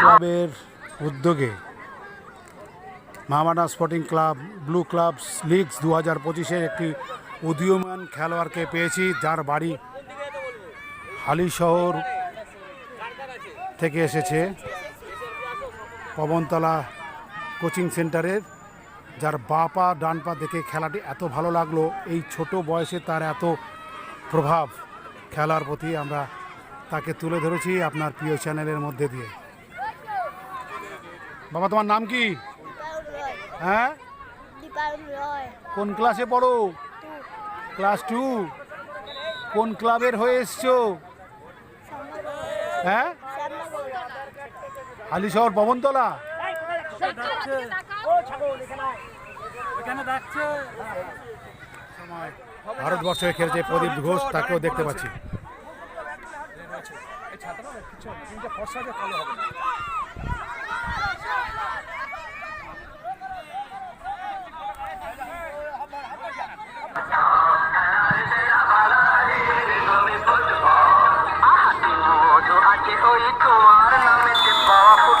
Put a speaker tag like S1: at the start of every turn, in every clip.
S1: ক্লাবের উদ্যোগে মামাডা sporting club, blue club leagues দু হাজার পঁচিশের একটি উদীয়মান খেলোয়াড়কে পেয়েছি, যার বাড়ি হালি শহর থেকে এসেছে পবনতলা কোচিং সেন্টারের, যার বা পা ডান পা দেখে খেলাটি এত ভালো লাগল, এই ছোট বয়সে তার এত প্রভাব খেলার প্রতি আমরা তাকে তুলে ধরেছি আপনার প্রিয় চ্যানেলের মধ্যে দিয়ে। বাবা, তোমার নাম কি? হ্যাঁ? কোন ক্লাসে পড়ো? Class two. কোন ক্লাবের হয়ে এসছো? হ্যাঁ?
S2: শ্যামনগর
S1: হালিশহর পবনতলা? ভারতবর্ষে খেলছে প্রদীপ ঘোষ, তাকেও দেখতে পাচ্ছি।
S3: ওই তোমার নামে পাওয়া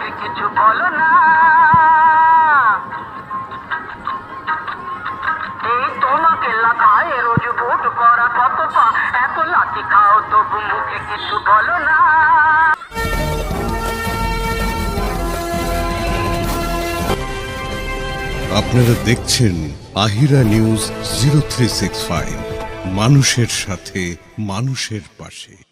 S3: তবু কিছু বলো না। এই তোমাকে লাফায় রোজ বুট পরা কত পা এত লাঠি খাও, তবু মুখে কিছু বলো না।
S4: আপনারা দেখছেন আহিরা news zero three six five. মানুষের সাথে, মানুষের পাশে।